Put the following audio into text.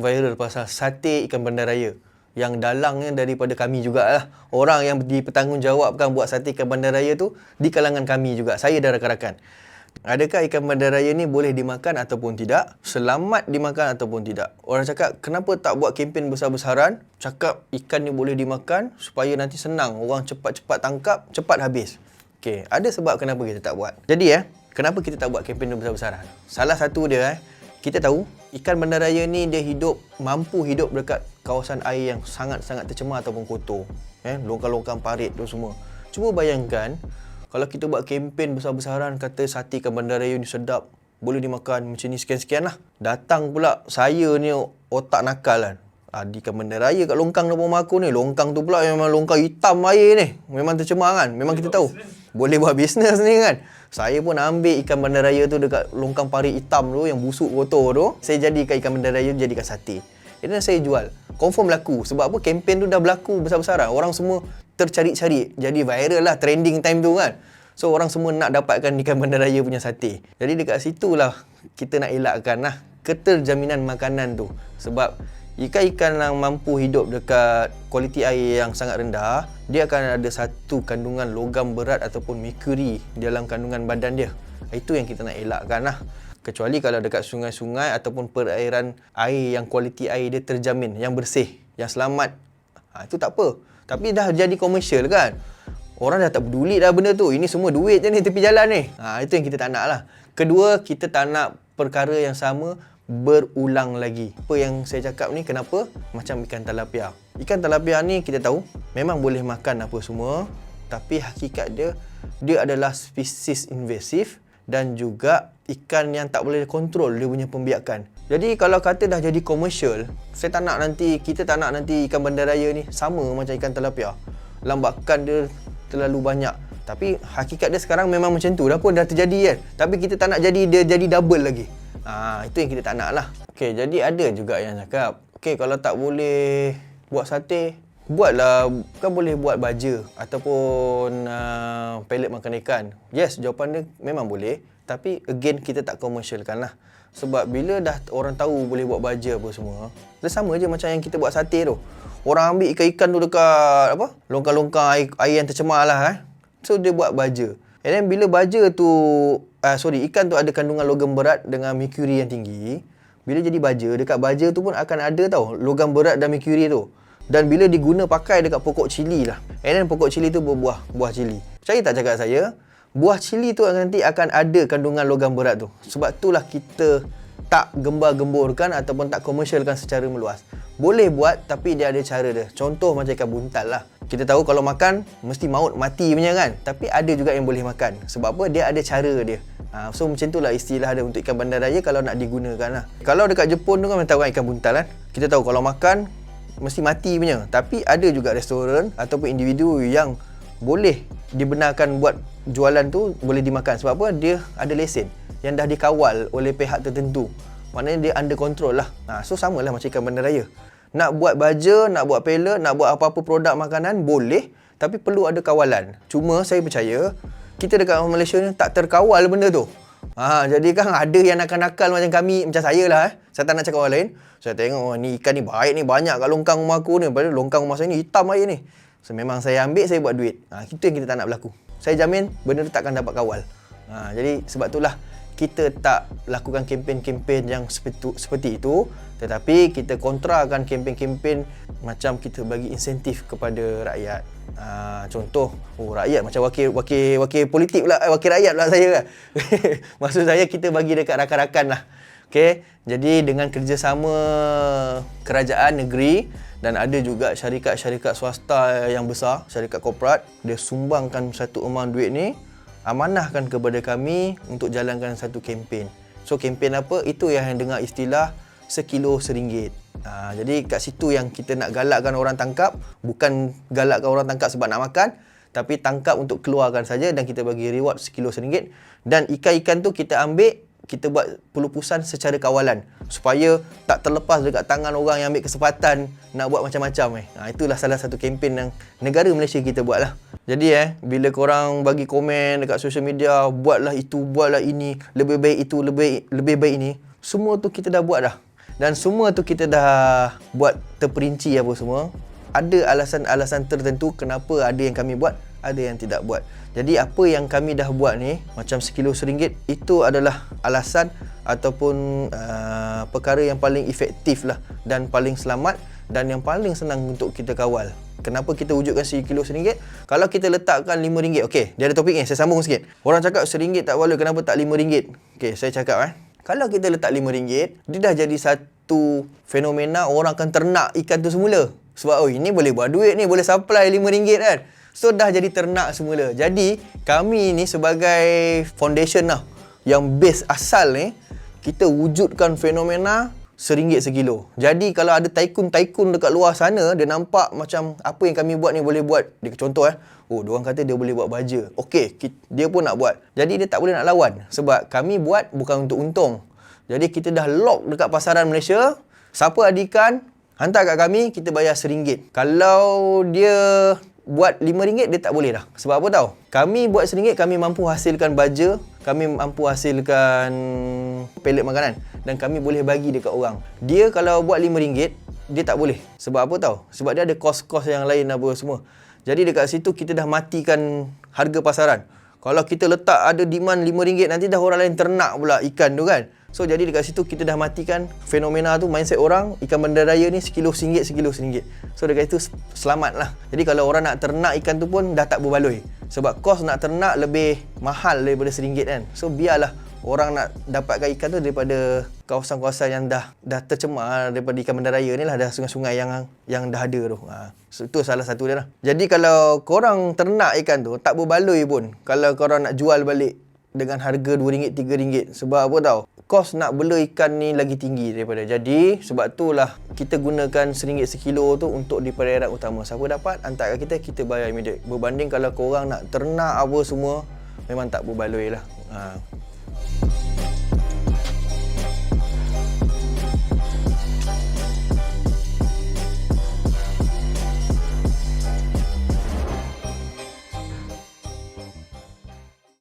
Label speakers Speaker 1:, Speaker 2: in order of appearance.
Speaker 1: viral pasal sate ikan bandaraya yang dalangnya daripada kami jugalah. Orang yang dipertanggungjawabkan buat sate ikan bandaraya tu di kalangan kami juga. Saya dan rakan-rakan. Adakah ikan bandaraya ni boleh dimakan ataupun tidak? Selamat dimakan ataupun tidak? Orang cakap, kenapa tak buat kempen besar-besaran? Cakap ikan ni boleh dimakan supaya nanti senang. Orang cepat-cepat tangkap, cepat habis. Okey, ada sebab kenapa kita tak buat. Jadi eh, kenapa kita tak buat kempen besar-besaran? Salah satu dia eh, kita tahu ikan bandaraya ni dia hidup mampu hidup dekat kawasan air yang sangat-sangat tercemar ataupun kotor. Eh, longkang-longkang parit tu semua. Cuba bayangkan kalau kita buat kempen besar-besaran kata sate ikan bandaraya ni sedap, boleh dimakan macam ni sekian-sekian lah. Datang pula saya ni otak nakal kan. Ah, di ikan bandaraya kat longkang depan rumah aku ni. Longkang tu pula memang longkang hitam air ni. Memang tercemar kan. Memang kita tahu. Boleh buat bisnes ni kan. Saya pun ambil ikan bandaraya tu dekat longkang parit hitam tu yang busuk kotor tu. Saya jadikan ikan bandaraya tu jadikan sate. Dan saya jual. Confirm laku. Sebab apa? Kempen tu dah berlaku besar-besaran. Orang semua tercari-cari. Jadi viral lah trending time tu kan. So orang semua nak dapatkan ikan bandaraya punya sate. Jadi dekat situlah kita nak elakkan lah keterjaminan makanan tu. Sebab ikan-ikan yang mampu hidup dekat kualiti air yang sangat rendah, dia akan ada satu kandungan logam berat ataupun mercury dalam kandungan badan dia. Itu yang kita nak elakkan lah. Kecuali kalau dekat sungai-sungai ataupun perairan air yang kualiti air dia terjamin, yang bersih, yang selamat. Ha, itu tak apa. Tapi dah jadi komersial kan. Orang dah tak peduli dah benda tu. Ini semua duit je ni tepi jalan ni. Ha, itu yang kita tak nak lah. Kedua, kita tak nak perkara yang sama berulang lagi. Apa yang saya cakap ni kenapa? Macam ikan talapia. Ikan talapia ni kita tahu memang boleh makan apa semua. Tapi hakikat dia, dia adalah spesies invasif dan juga ikan yang tak boleh kontrol dia punya pembiakan. Jadi kalau kata dah jadi komersial, saya tak nak nanti, kita tak nak nanti ikan bandaraya ni sama macam ikan tilapia. Lambakan dia terlalu banyak. Tapi hakikat dia sekarang memang macam tu dah pun dah terjadi kan. Tapi kita tak nak jadi dia jadi double lagi. Ha, itu yang kita tak nak lah. Okay, jadi ada juga yang cakap, okay, kalau tak boleh buat sate, buatlah, kan boleh buat baja ataupun uh, pellet makan ikan. Yes, jawapan dia memang boleh. Tapi again, kita tak komersialkan lah. Sebab bila dah orang tahu boleh buat baja apa semua, dia sama je macam yang kita buat sate tu. Orang ambil ikan-ikan tu dekat apa? Longkang-longkang air, air yang tercemar lah eh. So dia buat baja. And then bila baja tu uh, sorry, ikan tu ada kandungan logam berat dengan mercury yang tinggi, bila jadi baja, dekat baja tu pun akan ada tau logam berat dan mercury tu. Dan bila diguna pakai dekat pokok cili lah. And then pokok cili tu berbuah, buah cili. Percaya tak cakap saya? buah cili tu nanti akan ada kandungan logam berat tu. Sebab itulah kita tak gembar-gemburkan ataupun tak komersialkan secara meluas. Boleh buat tapi dia ada cara dia. Contoh macam ikan buntal lah. Kita tahu kalau makan mesti maut mati punya kan. Tapi ada juga yang boleh makan. Sebab apa? Dia ada cara dia. Ha, so macam itulah istilah dia untuk ikan bandar raya kalau nak digunakan lah. Kalau dekat Jepun tu kan tahu kan ikan buntal kan. Kita tahu kalau makan mesti mati punya. Tapi ada juga restoran ataupun individu yang boleh dibenarkan buat jualan tu boleh dimakan sebab apa dia ada lesen yang dah dikawal oleh pihak tertentu maknanya dia under control lah ha, so samalah macam ikan bandar raya nak buat baja nak buat pellet nak buat apa-apa produk makanan boleh tapi perlu ada kawalan cuma saya percaya kita dekat Malaysia ni tak terkawal benda tu Ha, jadi kan ada yang nakal-nakal macam kami, macam saya lah eh. Saya tak nak cakap orang lain. Saya tengok, oh, ni ikan ni baik ni, banyak kat longkang rumah aku ni. Padahal longkang rumah saya ni hitam air ni. So, memang saya ambil, saya buat duit. Ha, itu yang kita tak nak berlaku saya jamin benda tu takkan dapat kawal. Ha, jadi sebab itulah kita tak lakukan kempen-kempen yang seperti, seperti itu tetapi kita kontrakan kempen-kempen macam kita bagi insentif kepada rakyat. Ha, contoh, oh rakyat macam wakil wakil wakil politik pula, eh, wakil rakyat pula saya kan. Maksud saya kita bagi dekat rakan-rakan lah. Okey, jadi dengan kerjasama kerajaan negeri dan ada juga syarikat-syarikat swasta yang besar, syarikat korporat, dia sumbangkan satu amount duit ni, amanahkan kepada kami untuk jalankan satu kempen. So kempen apa? Itu yang dengar istilah sekilo seringgit. Ha, jadi kat situ yang kita nak galakkan orang tangkap, bukan galakkan orang tangkap sebab nak makan, tapi tangkap untuk keluarkan saja dan kita bagi reward sekilo seringgit. Dan ikan-ikan tu kita ambil kita buat pelupusan secara kawalan supaya tak terlepas dekat tangan orang yang ambil kesempatan nak buat macam-macam eh. Ha, itulah salah satu kempen yang negara Malaysia kita buat lah. Jadi eh, bila korang bagi komen dekat social media, buatlah itu, buatlah ini, lebih baik itu, lebih lebih baik ini, semua tu kita dah buat dah. Dan semua tu kita dah buat terperinci apa semua. Ada alasan-alasan tertentu kenapa ada yang kami buat, ada yang tidak buat. Jadi apa yang kami dah buat ni macam sekilo seringgit itu adalah alasan ataupun uh, perkara yang paling efektif lah dan paling selamat dan yang paling senang untuk kita kawal. Kenapa kita wujudkan sekilo seringgit? Kalau kita letakkan lima ringgit, okey, dia ada topik ni, saya sambung sikit. Orang cakap seringgit tak boleh, kenapa tak lima ringgit? Okey, saya cakap eh. Kalau kita letak lima ringgit, dia dah jadi satu fenomena orang akan ternak ikan tu semula. Sebab oh ini boleh buat duit ni, boleh supply RM5 kan. So dah jadi ternak semula. Jadi kami ni sebagai foundation lah yang base asal ni kita wujudkan fenomena seringgit sekilo. Jadi kalau ada taikun-taikun dekat luar sana dia nampak macam apa yang kami buat ni boleh buat. Dia contoh eh. Oh, dia orang kata dia boleh buat baja. Okey, dia pun nak buat. Jadi dia tak boleh nak lawan sebab kami buat bukan untuk untung. Jadi kita dah lock dekat pasaran Malaysia. Siapa ada ikan, Hantar kat kami, kita bayar RM1. Kalau dia buat RM5, dia tak boleh dah. Sebab apa tahu? Kami buat RM1, kami mampu hasilkan baja, kami mampu hasilkan pelet makanan dan kami boleh bagi dekat orang. Dia kalau buat RM5, dia tak boleh. Sebab apa tahu? Sebab dia ada kos-kos yang lain apa semua. Jadi dekat situ kita dah matikan harga pasaran. Kalau kita letak ada demand RM5, nanti dah orang lain ternak pula ikan tu kan. So jadi dekat situ kita dah matikan fenomena tu mindset orang ikan bandaraya ni sekilo singgit sekilo singgit. So dekat situ selamat lah. Jadi kalau orang nak ternak ikan tu pun dah tak berbaloi. Sebab kos nak ternak lebih mahal daripada seringgit kan. So biarlah orang nak dapatkan ikan tu daripada kawasan-kawasan yang dah dah tercemar daripada ikan bandaraya ni lah dah sungai-sungai yang yang dah ada tu. Ha. So, itu salah satu dia lah. Jadi kalau korang ternak ikan tu tak berbaloi pun kalau korang nak jual balik dengan harga RM2, RM3. Sebab apa tahu? Kos nak bela ikan ni lagi tinggi daripada. Jadi sebab itulah kita gunakan seringgit sekilo tu untuk di perairan utama. Siapa dapat hantar kat kita, kita bayar immediate. Berbanding kalau korang nak ternak apa semua, memang tak berbaloi lah. Ha.